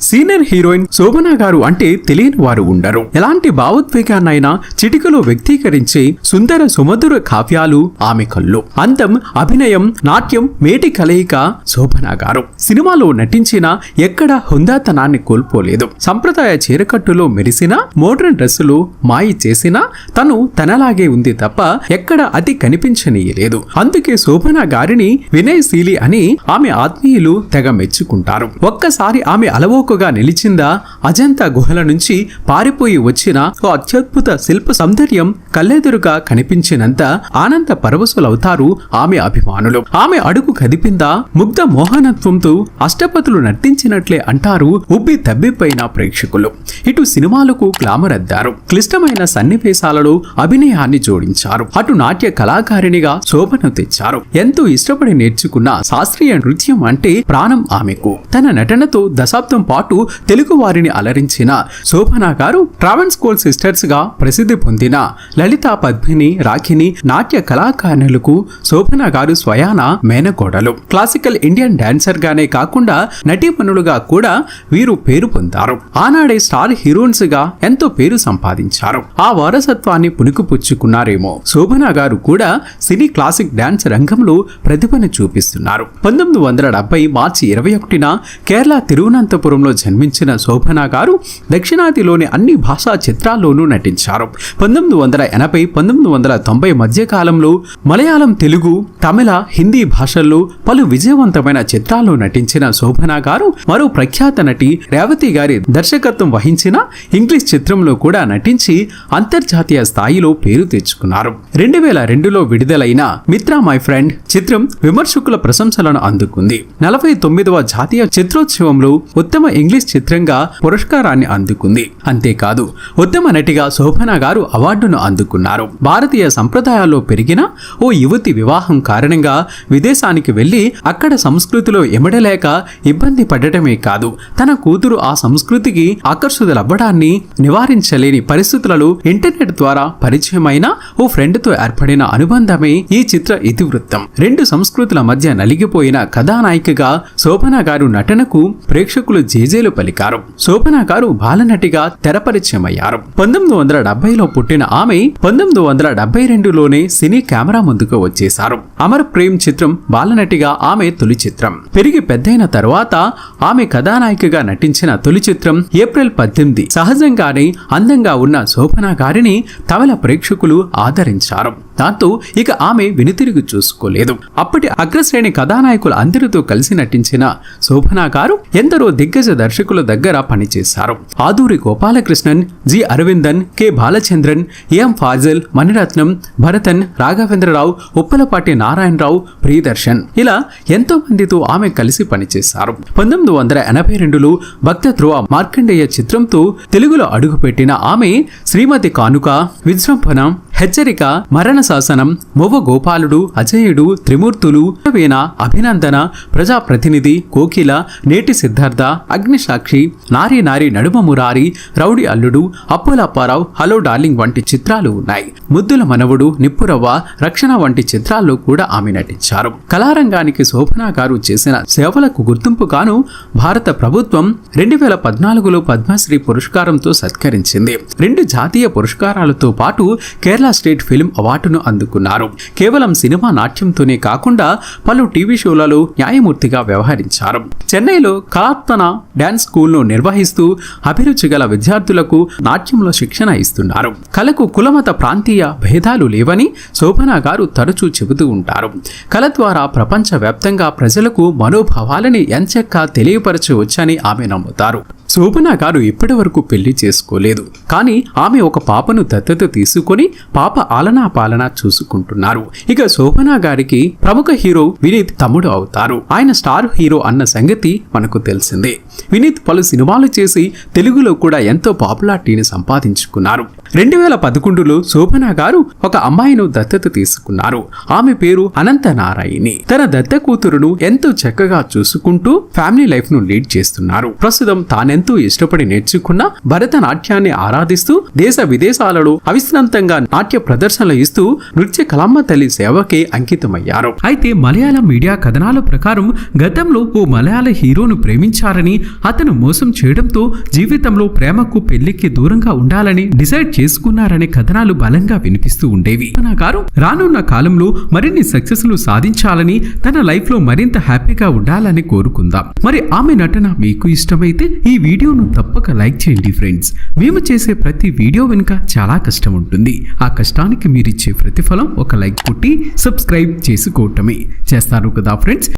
Senior heroine శోభన గారు అంటే తెలియని వారు ఉండరు. ఎలాంటి భావోద్వేగాన్నైనా చిటికలో వ్యక్తీకరించే సుందర సుమధుర కావ్యాలు ఆమె కళ్ళు. అందం అభినయం నాట్యం మేటి కలయిక శోభన గారు. సినిమాలో నటించిన ఎక్కడ హుందాతనాన్ని కోల్పోలేదు. సంప్రదాయ చీరకట్టులో మెరిసిన మోడ్రన్ డ్రెస్సులు మాయి చేసినా తను తనలాగే ఉంది తప్ప ఎక్కడ అది కనిపించనీయలేదు. అందుకే శోభన గారిని వినయశీలి అని ఆమె ఆత్మీయులు తెగ మెచ్చుకుంటారు. ఒక్కసారి ఆమె అలవో అలవోకగా నిలిచిందా? అజంతా గుహల నుంచి పారిపోయి వచ్చిన ఓ అత్యద్భుత శిల్ప సౌందర్యం కళ్ళెదురుగా కనిపించినంత ఆనంద పరవశులవుతారు ఆమె అభిమానులు. ఆమె అడుగు కదిపిందా ముగ్ధ మోహనత్వంతో అష్టపతులు నర్తించినట్లే అంటారు ఉబ్బి తబ్బిపోయిన ప్రేక్షకులు. ఇటు సినిమాలకు గ్లామర్ అద్దారు క్లిష్టమైన సన్నివేశాలలో అభినయాన్ని జోడించారు. అటు నాట్య కళాకారిణిగా శోభను తెచ్చారు. ఎంతో ఇష్టపడి నేర్చుకున్న శాస్త్రీయ నృత్యం అంటే ప్రాణం ఆమెకు. తన నటనతో దశాబ్దం పాటు తెలుగు వారిని అలరించిన శోభనా గారు ట్రావెన్ స్కూల్ సిస్టర్స్గా ప్రసిద్ధి పొందిన లలిత పద్మిని రాఖిని నాట్య కళాకారులకు శోభనా గారు స్వయాన మేనకోడలు క్లాసికల్ ఇండియన్ డాన్సర్ గానే కాకుండా నటీమణులుగా కూడా వీరు పేరు పొందారు. ఆనాడే స్టార్ హీరోయిన్స్గా ఎంతో పేరు సంపాదించారు. ఆ వారసత్వాన్ని పుణికిపుచ్చుకున్నారేమో. శోభనా గారు కూడా సినీ క్లాసిక్ డాన్స్ రంగంలో ప్రతిభను చూపిస్తున్నారు. పంతొమ్మిది వందల డెబ్బై మార్చి ఇరవై ఒకటిన కేరళ తిరువనంతపురంలో జన్మించిన శోభనా గారు దక్షిణాదిలోని అన్ని భాషా చిత్రాల్లోనూ నటించారు. పంతొమ్మిది వందల ఎనభై పంతొమ్మిది వందల తొంభై మధ్య కాలంలో మలయాళం తెలుగు తమిళ హిందీ భాషల్లో పలు విజయవంతమైన చిత్రాల్లో నటించిన శోభన గారు మరో ప్రఖ్యాత నటి రేవతి గారి దర్శకత్వం వహించిన ఇంగ్లీష్ చిత్రంలో కూడా నటించి అంతర్జాతీయ స్థాయిలో పేరు తెచ్చుకున్నారు. రెండు వేల రెండులో విడుదలైన మిత్రా మై ఫ్రెండ్ చిత్రం విమర్శకుల ప్రశంసలను అందుకుంది. నలభై తొమ్మిదవ జాతీయ చిత్రోత్సవంలో ఉత్తమ ఇంగ్లీష్ చిత్రంగా పురస్కారాన్ని అందుకుంది. అంతేకాదు ఉత్తమ నటిగా శోభన గారు అవార్డును అందుకున్నారు. భారతీయ సంప్రదాయాల్లో పెరిగిన ఓ యువతి వివాహం కారణంగా విదేశానికి వెళ్ళి అక్కడ సంస్కృతిలో ఎమడలేక ఇబ్బంది పడటమే కాదు తన కూతురు ఆ సంస్కృతికి ఆకర్షితులవ్వడాన్ని నివారించలేని పరిస్థితులలో ఇంటర్నెట్ ద్వారా పరిచయమైన ఓ ఫ్రెండ్తో ఏర్పడిన అనుబంధమే ఈ చిత్ర ఇతివృత్తం. రెండు సంస్కృతుల మధ్య నలిగిపోయిన కథానాయికగా శోభన గారు నటనకు ప్రేక్షకులు జేజేలు పలికారు. శోభన గారు బాలనటిగా తెరపరిచయమయ్యారు. పంతొమ్మిది వందల డెబ్బైలో పుట్టిన ఆమె పంతొమ్మిది వందల డెబ్బై రెండులోనే సినీ కెమెరా ముందుకు వచ్చేశారు. అమర్ ప్రేమ్ చిత్రం బాలనటిగా ఆమె తొలి చిత్రం. పెరిగి పెద్దయిన తర్వాత ఆమె కథానాయికగా నటించిన తొలి చిత్రం ఏప్రిల్ పద్దెనిమిది. సహజంగానే అందంగా ఉన్న శోభన గారిని తమిళ ప్రేక్షకులు ఆదరించారు. దాంతో ఇక ఆమె వెనుతిరిగి చూసుకోలేదు. అప్పటి అగ్రశ్రేణి కథానాయకులు అందరితో కలిసి నటించిన శోభన గారు ఎందరో దిగ్గజ దర్శకుల దగ్గర పనిచేశారు Adoor Gopalakrishnan G. Aravindan K. Balachandran M. Fazil Mani Ratnam Bharathan Raghavendra Rao Uppalapati Narayana Rao Priyadarshan. ఇలా ఎంతో మందితో ఆమె కలిసి పనిచేశారు పంతొమ్మిది వందల ఎనభై రెండులో భక్త ధ్రువ మార్కండేయ చిత్రంతో తెలుగులో అడుగుపెట్టిన ఆమె శ్రీమతి కానుక విజృంభణ హెచ్చరిక మరణ శాసనం మొవ్వ గోపాలుడు అజయుడు త్రిమూర్తులు వీణ అభినందన ప్రజాప్రతినిధి కోకిల నేటి సిద్ధార్థ అగ్నిసాక్షి నారి నారి నడుమ మురారి రౌడి అల్లుడు అప్పులప్పారావు హలో డార్లింగ్ వంటి చిత్రాలు ఉన్నాయి. ముద్దుల మనవుడు నిప్పురవ్వ రక్షణ వంటి చిత్రాల్లో కూడా ఆమె నటించారు. కళారంగానికి శోభనా గారు చేసిన సేవలకు గుర్తింపుగాను భారత ప్రభుత్వం రెండు వేల పద్నాలుగులో పద్మశ్రీ పురస్కారంతో సత్కరించింది. రెండు జాతీయ పురస్కారాలతో పాటు కేరళ స్టేట్ ఫిల్మ్ అవార్డును అందుకున్నారు. కేవలం సినిమా నాట్యంతోనే కాకుండా పలు టీవీ షోలలో న్యాయమూర్తిగా వ్యవహరించారు. చెన్నైలో కళాత్మన డాన్స్ స్కూల్ను నిర్వహిస్తూ అభిరుచి గల విద్యార్థులకు నాట్యంలో శిక్షణ ఇస్తున్నారు. కళకు కులమత ప్రాంతీయ భేదాలు లేవని శోభనా గారు తరచూ చెబుతూ ఉంటారు. కళ ద్వారా ప్రపంచవ్యాప్తంగా ప్రజలకు మనోభావాలని ఎంచక్కా తెలియపరచవచ్చని ఆమె నమ్ముతారు. శోభన గారు ఇప్పటి వరకు పెళ్ళి చేసుకోలేదు. కానీ ఆమె ఒక పాపను దత్తత తీసుకొని పాప ఆలనా పాలన చూసుకుంటున్నారు. ఇక శోభన గారికి ప్రముఖ హీరో వినీత్ తమ్ముడు అవుతారు. ఆయన స్టార్ హీరో అన్న సంగతి మనకు తెలిసిందే. వినీత్ పలు సినిమాలు చేసి తెలుగులో కూడా ఎంతో పాపులారిటీని సంపాదించుకున్నారు. రెండు వేల పదకొండులో శోభన గారు ఒక అమ్మాయిను దత్తత తీసుకున్నారు. ఆమె పేరు అనంత నారాయణి తన దత్త కూతురును ఎంతో చక్కగా చూసుకుంటూ ఫ్యామిలీ లైఫ్ను లీడ్ చేస్తున్నారు. ప్రస్తుతం తానెంతో ఇష్టపడి నేర్చుకున్న భరతనాట్యాన్ని ఆరాధిస్తూ దేశ విదేశాలలో అవిశ్రాంతంగా నాట్య ప్రదర్శనలు ఇస్తూ నృత్య కలమ్మ తల్లి సేవకే అంకితమయ్యారు. అయితే మలయాళ మీడియా కథనాల ప్రకారం గతంలో ఓ మలయాళ హీరోను ప్రేమించారని అతను మోసం చేయడంతో జీవితంలో ప్రేమకు పెళ్ళికి దూరంగా ఉండాలని డిసైడ్ చేసుకున్నారనే కథనాలు బలంగా వినిపిస్తూ ఉండేవి. గారు రానున్న కాలంలో మరిన్ని సక్సెస్లు సాధించాలని తన లైఫ్లో మరింత హ్యాపీగా ఉండాలని కోరుకుందాం. మరి ఆమె నటన మీకు ఇష్టమైతే ఈ వీడియోను తప్పక లైక్ చేయండి ఫ్రెండ్స్ మేము చేసే ప్రతి వీడియో వెనుక చాలా కష్టం ఉంటుంది. ఆ కష్టానికి మీరిచ్చే ప్రతిఫలం ఒక లైక్ కొట్టి సబ్స్క్రైబ్ చేసుకోవటమే. చేస్తారు కదా ఫ్రెండ్స్